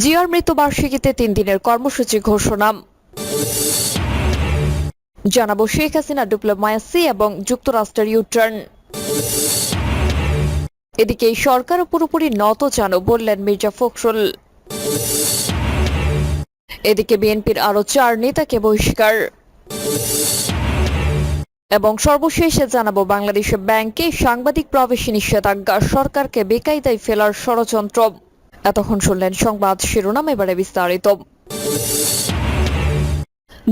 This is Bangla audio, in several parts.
জিয়ার মৃত্যুবার্ষিকীতে তিন দিনের কর্মসূচি ঘোষণা। জানাব শেখ হাসিনা ডিপ্লোমাসি এবং যুক্তরাষ্ট্রের ইউটার্ন। এদিকে সরকার পুরোপুরি নত জানো বললেন মির্জা ফখরুল। এদিকে বিএনপির আরও চার নেতাকে বহিষ্কার। এবং সর্বশেষে জানাব, বাংলাদেশ ব্যাংকে সাংবাদিক প্রবেশে নিষেধাজ্ঞা, সরকারকে বেকায়দায় ফেলার ষড়যন্ত্র। এতক্ষণ শুনলেন সংবাদ শিরোনাম, এবারে বিস্তারিত।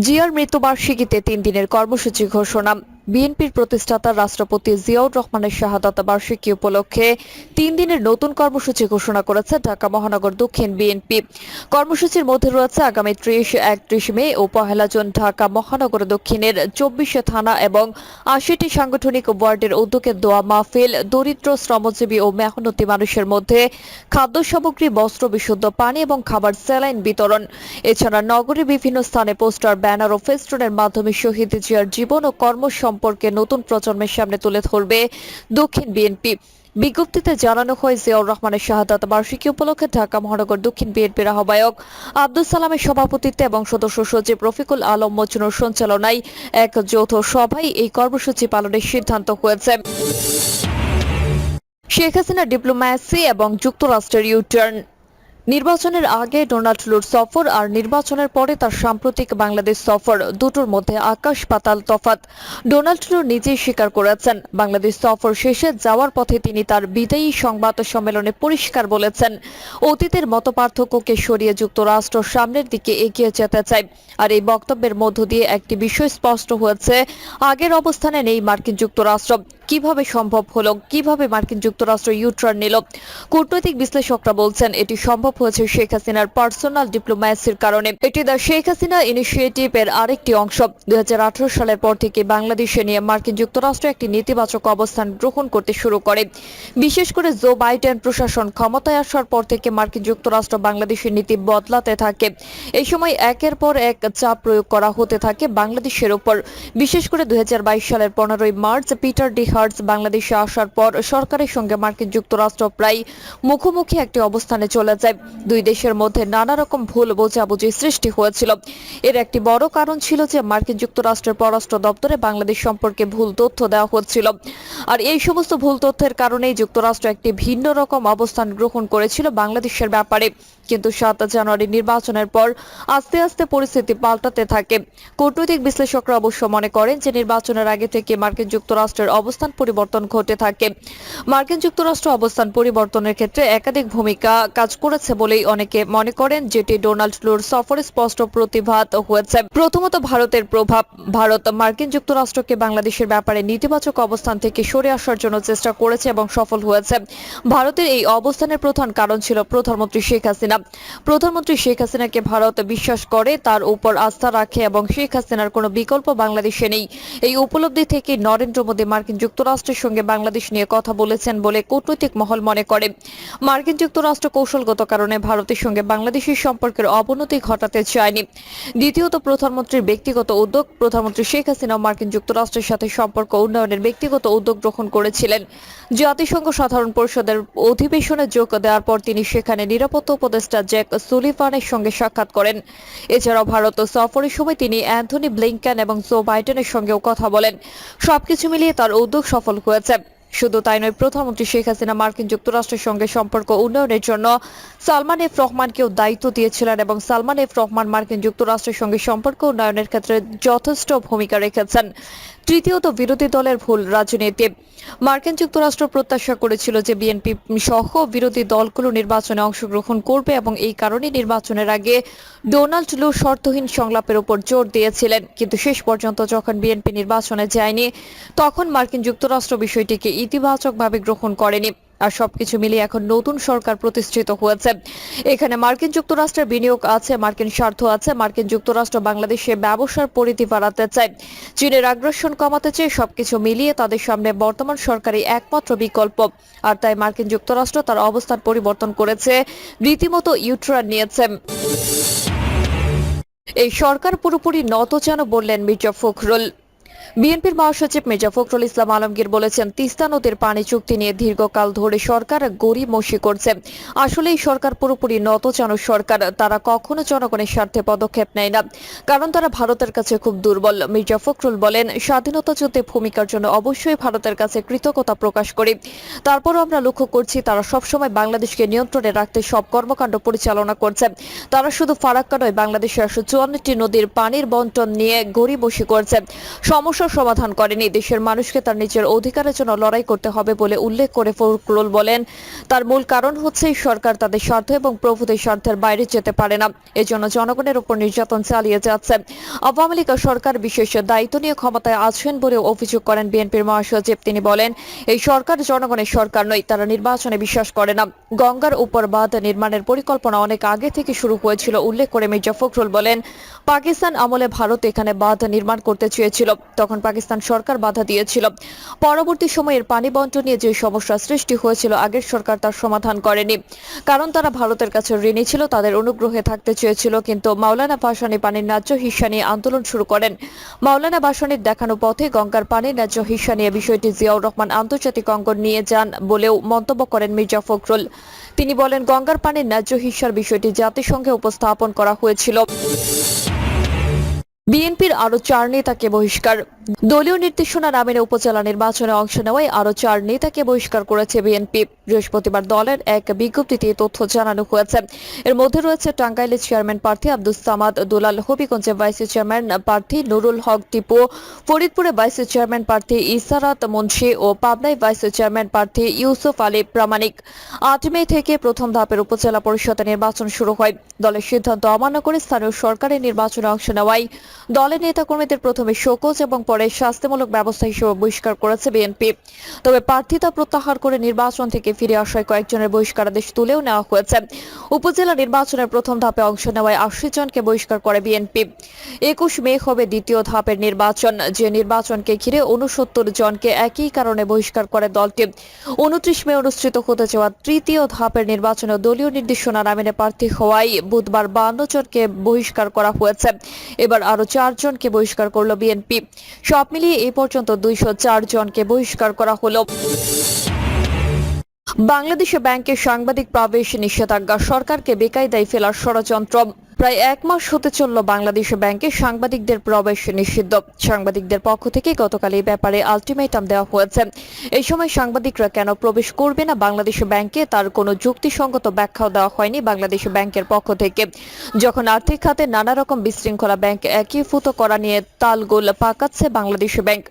জিয়ার মৃত্যুবার্ষিকীতে তিন দিনের কর্মসূচি ঘোষণা। বিএনপির প্রতিষ্ঠাতা রাষ্ট্রপতি জিয়াউর রহমানের শাহাদাত বার্ষিকী উপলক্ষে তিন দিনের নতুন কর্মসূচি ঘোষণা করেছে ঢাকা মহানগর দক্ষিণ বিএনপি। কর্মসূচির মধ্যে রয়েছে আগামী ত্রিশ, একত্রিশ মে ও পহেলা জুন ঢাকা মহানগর দক্ষিণের চব্বিশে থানা এবং আশিটি সাংগঠনিক ওয়ার্ডের উদ্যোগে দোয়া মাহফিল, দরিদ্র, শ্রমজীবী ও মেহনতি মানুষের মধ্যে খাদ্য সামগ্রী, বস্ত্র, বিশুদ্ধ পানি এবং খাবার স্যালাইন বিতরণ। এছাড়া নগরের বিভিন্ন স্থানে পোস্টার, ব্যানার ও ফেস্টুনের মাধ্যমে শহীদ জিয়ার জীবন ও কর্ম সম্পর্কে নতুন প্রজন্মের সামনে তুলে ধরবে দক্ষিণ বিএনপি। বিজ্ঞপ্তিতে জানানো হয়, জিয়াউর রহমানের শাহাদাত বার্ষিকী উপলক্ষে ঢাকা মহানগর দক্ষিণ বিএনপির আহ্বায়ক আব্দুল সালামের সভাপতিত্বে এবং সদস্য সচিব রফিকুল আলম মজনুর সঞ্চালনায় এক যৌথ সভায় এই কর্মসূচি পালনের সিদ্ধান্ত হয়েছে। শেখ হাসিনা ডিপ্লোম্যাসি এবং যুক্তরাষ্ট্রের ইউটার্ন নির্বাচনের আগে ডোনাল্ড ট্রুডোর সফর আর নির্বাচনের পরে তার সাম্প্রতিক বাংলাদেশ সফর, দুটোর মধ্যে আকাশ পাতাল তফাত ডোনাল্ড ট্রুডো নিজেই স্বীকার করেছেন, বাংলাদেশ সফর শেষে যাওয়ার পথে তিনি তার বিদায়ী সংবাদ সম্মেলনে পরিষ্কার বলেছেন, অতীতের মতপার্থক্যকে সরিয়ে যুক্তরাষ্ট্র সামনের দিকে এগিয়ে যেতে চায়। আর এই বক্তব্যের মধ্য দিয়ে একটি বিষয় স্পষ্ট হয়েছে, আগের অবস্থানে নেই মার্কিন যুক্তরাষ্ট্র। কীভাবে সম্ভব হলো? কীভাবে মার্কিন যুক্তরাষ্ট্র ইউটার্ন নিল? কূটনৈতিক বিশ্লেষকরা বলছেন, এটি সম্ভব হয়েছে শেখ হাসিনার পার্সোনাল ডিপ্লোম্যাসির কারণে। এটি দ্য শেখ হাসিনা ইনিশিয়েটিভ এর আরেকটি অংশ। দু হাজার আঠারো সালের পর থেকে বাংলাদেশে নিয়ে মার্কিন যুক্তরাষ্ট্র একটি নেতিবাচক অবস্থান গ্রহণ করতে শুরু করে। বিশেষ করে জো বাইডেন প্রশাসন ক্ষমতায় আসার পর থেকে মার্কিন যুক্তরাষ্ট্র বাংলাদেশের নীতি বদলাতে থাকে। এই সময় একের পর এক চাপ প্রয়োগ করা হতে থাকে বাংলাদেশের উপর। বিশেষ করে দু হাজার বাইশ সালের পনেরোই মার্চ পিটার ডি হার্টস বাংলাদেশে আসার পর সরকারের সঙ্গে মার্কিন যুক্তরাষ্ট্র প্রায় মুখোমুখি একটি অবস্থানে চলে যায়। দুই দেশের মধ্যে নানা রকম ভুল বোঝাবুঝি সৃষ্টি হয়েছিল। এর একটি বড় কারণ ছিল যে মার্কিন যুক্তরাষ্ট্রের পররাষ্ট্র দপ্তরে বাংলাদেশ সম্পর্কে ভুল তথ্য দেওয়া হচ্ছিল। আর এই সমস্ত ভুল তথ্যের কারণেই যুক্তরাষ্ট্র একটি ভিন্ন রকম অবস্থান গ্রহণ করেছিল বাংলাদেশের ব্যাপারে। কিন্তু সাত জানুয়ারি নির্বাচনের পর আস্তে আস্তে পরিস্থিতি পাল্টাতে থাকে। কূটনৈতিক বিশ্লেষকরা অবশ্য মনে করেন যে নির্বাচনের আগে থেকে মার্কিন যুক্তরাষ্ট্রের অবস্থান পরিবর্তন ঘটে থাকে। মার্কিন যুক্তরাষ্ট্র অবস্থান পরিবর্তনের ক্ষেত্রে একাধিক ভূমিকা কাজ করেছে বলেই অনেকে মনে করেন, যেটি ডোনাল্ড ট্রুডোর সফরে স্পষ্ট প্রতিভাত হয়েছে। প্রথমত ভারতের প্রভাব, ভারত মার্কিন যুক্তরাষ্ট্রকে বাংলাদেশের ব্যাপারে নেতিবাচক অবস্থান থেকে সরে আসার জন্য চেষ্টা করেছে এবং সফল হয়েছে। ভারতের এই অবস্থানের প্রধান কারণ ছিল প্রধানমন্ত্রী শেখ হাসিনা। প্রধানমন্ত্রী শেখ হাসিনাকে ভারত বিশ্বাস করে, তার উপর আস্থা রাখে এবং শেখ হাসিনার কোনো বিকল্প বাংলাদেশে নেই। এই উপলব্ধি থেকে নরেন্দ্র মোদী মার্কিন যুক্তরাষ্ট্রের সঙ্গে বাংলাদেশ নিয়ে কথা বলেছেন বলে কূটনৈতিক মহল মনে করে। মার্কিন যুক্তরাষ্ট্র কৌশলগত কারণে ভারতের সঙ্গে বাংলাদেশের সম্পর্কের অবনতি ঘটাতে চায়নি। দ্বিতীয়ত, প্রধানমন্ত্রীর ব্যক্তিগত উদ্যোগ, প্রধানমন্ত্রী শেখ হাসিনা মার্কিন যুক্তরাষ্ট্রের সাথে সম্পর্ক উন্নয়নের ব্যক্তিগত উদ্যোগ গ্রহণ করেছিলেন। জাতিসংঘ সাধারণ পরিষদের অধিবেশনে যোগ দেওয়ার পর তিনি সেখানে নিরাপত্তা উপদেষ্টা জ্যাক সুলিফানের সঙ্গে সাক্ষাৎ করেন। এছাড়াও ভারত সফরের সময় তিনি অ্যান্থনি ব্লিংকেন এবং জো বাইডেনের সঙ্গেও কথা বলেন। সবকিছু মিলিয়ে তার উদ্যোগ সফল হয়েছে। শুধু তাই নয়, প্রধানমন্ত্রী শেখ হাসিনা মার্কিন যুক্তরাষ্ট্রের সঙ্গে সম্পর্ক উন্নয়নের জন্য সালমান এফ রহমানকেও দায়িত্ব দিয়েছিলেন এবং সালমান এফ রহমান মার্কিন যুক্তরাষ্ট্রের সঙ্গে সম্পর্ক উন্নয়নের ক্ষেত্রে যথেষ্ট ভূমিকা রেখেছেন। তৃতীয়ত বিরোধী দলের ভুল রাজনীতি। মার্কিন যুক্তরাষ্ট্র প্রত্যাশা করেছিল যে বিএনপি সহ বিরোধী দলগুলো নির্বাচনে অংশগ্রহণ করবে এবং এই কারণে নির্বাচনের আগে ডোনাল্ড লু শর্তহীন সংলাপের উপর জোর দিয়েছিলেন। কিন্তু শেষ পর্যন্ত যখন বিএনপি নির্বাচনে যায়নি, তখন মার্কিন যুক্তরাষ্ট্র বিষয়টিকে ইতিবাচকভাবে গ্রহণ করেনি। আর সবকিছু মিলিয়ে এখন নতুন সরকার প্রতিষ্ঠিত হয়েছে। এখানে মার্কিন যুক্তরাষ্ট্রের বিনিয়োগ আছে, মার্কিন স্বার্থ আছে, মার্কিন যুক্তরাষ্ট্র বাংলাদেশে ব্যবসার পরিধি বাড়াতে চায়। চীনের আগ্রাসন কমাতে চেয়ে সবকিছু মিলিয়ে তাদের সামনে বর্তমান সরকারই একমাত্র বিকল্প। আর তাই মার্কিন যুক্তরাষ্ট্র তার অবস্থান পরিবর্তন করেছে, রীতিমতো ইউট্রান নিয়েছে। এই সরকার পুরোপুরি নত যেন বললেন মির্জা ফখরুল। বিএনপির মহাসচিব মির্জা ফখরুল ইসলাম আলমগীর বলেছেন, তিস্তা নদীর পানি চুক্তি নিয়ে দীর্ঘকাল ধরে সরকার গড়িমসি করছে। আসলে এই সরকার পুরোপুরি নতচানো সরকার, তারা কখনো জনগণের স্বার্থে পদক্ষেপ নেয় না। কারণ তারা ভারতের কাছে খুব দুর্বল। মির্জা ফখরুল বলেন, স্বাধীনতা যুদ্ধে ভূমিকার জন্য অবশ্যই ভারতের কাছে কৃতজ্ঞতা প্রকাশ করি। তারপরও আমরা লক্ষ্য করছি, তারা সবসময় বাংলাদেশকে নিয়ন্ত্রণে রাখতে সব কর্মকাণ্ড পরিচালনা করছে। তারা শুধু ফারাক্কা নয়, বাংলাদেশের একশো নদীর পানির বন্টন নিয়ে গড়িমসি করছে। সমস্যার সমাধান করেনি। দেশের মানুষকে তার নিজের অধিকারের জন্য লড়াই করতে হবে বলে উল্লেখ করে ফখরুল বলেন, তার মূল কারণ হচ্ছে সরকার তাদের স্বার্থ এবং প্রভুদের স্বার্থের বাইরে যেতে পারে না। এজন্য জনগণের উপর নির্যাতন চালিয়ে যাচ্ছে। আওয়ামী লীগ সরকার বিশেষ দায়িত্ব নিয়ে ক্ষমতায় আছেন বলে অভিযোগ করেন বিএনপির মহাসচিব। তিনি বলেন, এই সরকার জনগণের সরকার নয়, তারা নির্বাচনে বিশ্বাস করে না। গঙ্গার উপর বাঁধ নির্মাণের পরিকল্পনা অনেক আগে থেকে শুরু হয়েছিল, উল্লেখ করে মির্জা ফখরুল বলেন, পাকিস্তান আমলে ভারত এখানে বাঁধ নির্মাণ করতে চেয়েছিল। তখন পাকিস্তান সরকার বাধা দিয়েছিল। পরবর্তী সময়ের পানি বন্টন নিয়ে যে সমস্যা সৃষ্টি হয়েছিল, আগের সরকার তার সমাধান করেনি। কারণ তারা ভারতের কাছে ঋণী ছিল, তাদের অনুগ্রহে থাকতে চেয়েছিল, কিন্তু মাওলানা ভাসানী পানির ন্যায্য হিস্সা নিয়ে আন্দোলন শুরু করেন। মাওলানা ভাসানীর দেখানো পথে গঙ্গার পানির ন্যায্য হিস্সা নিয়ে বিষয়টি জিয়াউর রহমান আন্তর্জাতিক অঙ্গন নিয়ে যান বলেও মন্তব্য করেন মির্জা ফখরুল। তিনি বলেন, গঙ্গার পানির ন্যায্য হিস্সার বিষয়টি জাতিসংঘে উপস্থাপন করা হয়েছিল। বিএনপির আরও চার নেতাকে বহিষ্কার। দলীয় নির্দেশনা না মেনে উপজেলা নির্বাচনে অংশ নেওয়ায় আরও চার নেতাকে বহিষ্কার করেছে বিএনপি। বৃহস্পতিবার দলের এক বিজ্ঞপ্তিতে তথ্য জানানো হয়েছে। এর মধ্যে রয়েছে টাঙ্গাইলের চেয়ারম্যান প্রার্থী আব্দুস সামাদ, দুলাল হবিগঞ্জে ভাইস চেয়ারম্যান প্রার্থী নুরুল হক টিপু ফরিদপুরে ভাইস চেয়ারম্যান প্রার্থী ইসারাত মুন্সি ও পাবনায় ভাইস চেয়ারম্যান প্রার্থী ইউসুফ আলী প্রামাণিক। আট মে থেকে প্রথম ধাপের উপজেলা পরিষদের নির্বাচন শুরু হয়। দলের সিদ্ধান্ত অমান্য করে স্থানীয় সরকারের নির্বাচনে অংশ নেওয়ায় দলের নেতাকর্মীদের প্রথমে শোকজ এবং পরে শাস্তিমূলক ব্যবস্থা হিসেবে বহিষ্কার করেছে বিএনপি। তবে প্রার্থিতা প্রত্যাহার করে নির্বাচন থেকে ফিরে আসায় কয়েকজনের বহিষ্কারাদেশ তুলেও নেওয়া হয়েছে। উপজেলা নির্বাচনের প্রথম ধাপে অংশ নেওয়ায় আশি জনকে বহিষ্কার করে বিএনপি। একুশ মে হবে দ্বিতীয় ধাপের নির্বাচন। যে নির্বাচনকে ঘিরে উনসত্তর জনকে একই কারণে বহিষ্কার করে দলটি। উনত্রিশ মে অনুষ্ঠিত হতে যাওয়া তৃতীয় ধাপের নির্বাচনে দলীয় নির্দেশনা না মেনে প্রার্থী হওয়ায় বুধবার বান্ন জনকে বহিষ্কার করা হয়েছে। এবার আরও চার জনকে বহিষ্কার করল বিএনপি। সব মিলিয়ে এ পর্যন্ত দুইশো চার জনকে বহিষ্কার করা হলো। বাংলাদেশে ব্যাংকের সাংবাদিক প্রবেশ নিষেধাজ্ঞা, সরকারকে বেকায়দায় ফেলার ষড়যন্ত্র। প্রায় এক মাস হতে চলল বাংলাদেশ ব্যাংকে সাংবাদিকদের প্রবেশ নিষিদ্ধ। সাংবাদিকদের পক্ষ থেকে গতকাল এই ব্যাপারে আলটিমেটাম দেওয়া হয়েছে। এই সময় সাংবাদিকরা কেন প্রবেশ করবে না বাংলাদেশ ব্যাংকে তার কোনো যুক্তিসঙ্গত ব্যাখ্যাও দেওয়া হয়নি বাংলাদেশ ব্যাংকের পক্ষ থেকে। যখন আর্থিক খাতে নানা রকম বিশৃঙ্খলা ব্যাংক একীভূত করা নিয়ে তালগোল পাকাচ্ছে বাংলাদেশ ব্যাংক,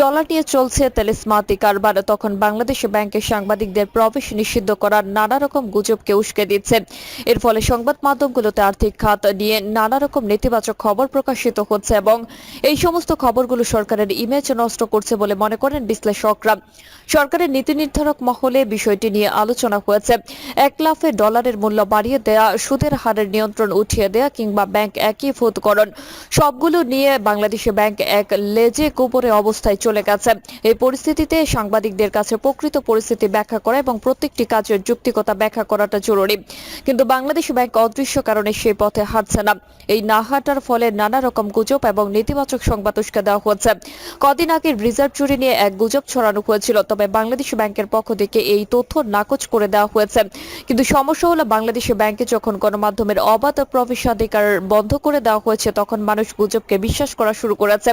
ডলার নিয়ে চলছে তেলেসমাতি কারবার, তখন বাংলাদেশ ব্যাংকে সাংবাদিকদের প্রবেশ নিষিদ্ধ করার নানা রকম গুজবকে উস্কে দিচ্ছে। এর ফলে সংবাদ মাধ্যমগুলোতে আর্থিক খাত নিয়ে নানা রকম নেতিবাচক খবর প্রকাশিত হচ্ছে এবং এই সমস্ত খবরগুলো সরকারের ইমেজ নষ্ট করছে বলে মনে করেন বিশ্লেষকরা। সরকারের নীতি নির্ধারক মহলে বিষয়টি নিয়ে আলোচনা হয়েছে। এক লাফে ডলারের মূল্য বাড়িয়ে দেয়া, সুদের হারের নিয়ন্ত্রণ উঠিয়ে দেয়া কিংবা ব্যাংক একীভূতকরণ সবগুলো নিয়ে বাংলাদেশে ব্যাংক এক লেজে গোবরে অবস্থায় চলে গেছে। এই পরিস্থিতিতে সাংবাদিকদের কাছে প্রকৃত পরিস্থিতি ব্যাখ্যা করা এবং প্রত্যেকটি কাজের যুক্তিকতা ব্যাখ্যা করাটা জরুরি। কিন্তু বাংলাদেশ ব্যাংক অদৃশ্য কারণে সেই পথে হাঁটছে না। এই ফলে নানা রকম গুজব এবং নেতিবাচক সংবাদ উস্কে দেওয়া হচ্ছে। কদিন আগে রিজার্ভ চুরি নিয়ে এক গুজব ছড়ানো হয়েছিল, তবে বাংলাদেশ ব্যাংকের পক্ষ থেকে এই তথ্য নাকচ করে দেওয়া হয়েছে। কিন্তু সমস্যা হলো, বাংলাদেশ ব্যাংকে যখন গণমাধ্যমের অবাধ প্রবেশাধিকার বন্ধ করে দেওয়া হয়েছে, তখন মানুষ গুজবকে বিশ্বাস করা শুরু করেছে।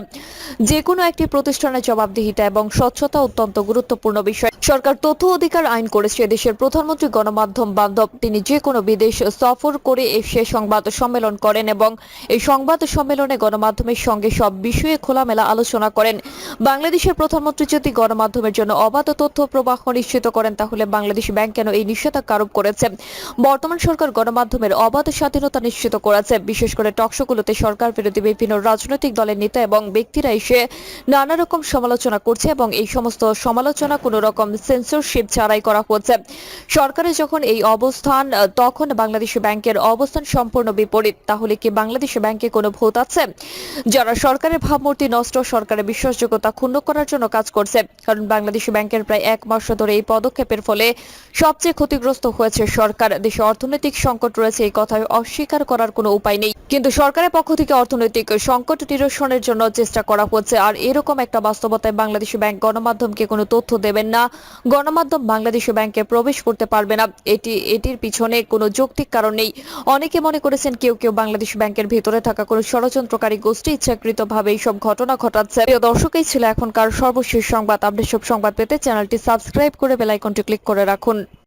যে কোনো একটি প্রতিষ্ঠানের জবাবদিহিতা এবং স্বচ্ছতা অত্যন্ত গুরুত্বপূর্ণ বিষয়। সরকার তথ্য অধিকার আইন করেছে, দেশের প্রধানমন্ত্রী গণমাধ্যম বান্ধব। তিনি যে কোনো বিদেশ সফর করে এসে সংবাদ সম্মেলন করেন এবং এই সংবাদ সম্মেলনে গণমাধ্যমের সঙ্গে সব বিষয়ে খোলামেলা আলোচনা করেন। বাংলাদেশের প্রধানমন্ত্রী যদি গণমাধ্যমের জন্য অবাধ তথ্য প্রবাহ নিশ্চিত করেন, তাহলে বাংলাদেশ ব্যাংক কেন এই নিষেধাজ্ঞা আরোপ করেছে? বর্তমান সরকার গণমাধ্যমের অবাধ স্বাধীনতা নিশ্চিত করেছে। বিশেষ করে টকশোগুলোতে সরকার বিরোধী বিভিন্ন রাজনৈতিক দলের নেতা এবং ব্যক্তিরা এসে নানা রকম সমালোচনা করছে এবং এই সমস্ত সমালোচনা কোনো রকম সেন্সরশিপ ছাড়াই করা হচ্ছে। সরকারের যখন এই অবস্থান, তখন বাংলাদেশ ব্যাংকের অবস্থান সম্পূর্ণ বিপরীত, তাহলে কি বাংলাদেশ ব্যাংকে কোনো ভূত আছে? যারা সরকারের ভাবমূর্তি নষ্ট, সরকারের বিশ্বাসযোগ্যতা ক্ষুণ্ণ করার জন্য কাজ করছে। কারণ বাংলাদেশ ব্যাংকের প্রায় এক মাস ধরে এই পদক্ষেপের ফলে সবচেয়ে ক্ষতিগ্রস্ত হয়েছে সরকার। দেশে অর্থনৈতিক সংকট রয়েছে, এই কথা অস্বীকার করার কোনো উপায় নেই। কিন্তু সরকারের পক্ষ থেকে অর্থনৈতিক সংকট নিরসনের জন্য চেষ্টা করা হচ্ছে। আর এরকম একটা বাস্তবতায় বাংলাদেশ ব্যাংক গণমাধ্যমকে কোনো তথ্য দেবেন না। গণমাধ্যম বাংলাদেশ ব্যাংকে প্রবেশ করতে পারবে না। এটি, এটির পিছনে কোনো যৌক্তিক কারণ নেই। অনেকে মনে করেছেন কেউ কেউ বাংলাদেশ ব্যাংকের ভেতরে থাকা কোনো ষড়যন্ত্রকারী গোষ্ঠী ইচ্ছাকৃতভাবে এইসব ঘটনা ঘটাচ্ছে। প্রিয় দর্শকই ছিল এখনকার সর্বশেষ সংবাদ। আপডেট সব সংবাদ পেতে চ্যানেলটি সাবস্ক্রাইব করে বেল আইকনটি ক্লিক করে রাখুন।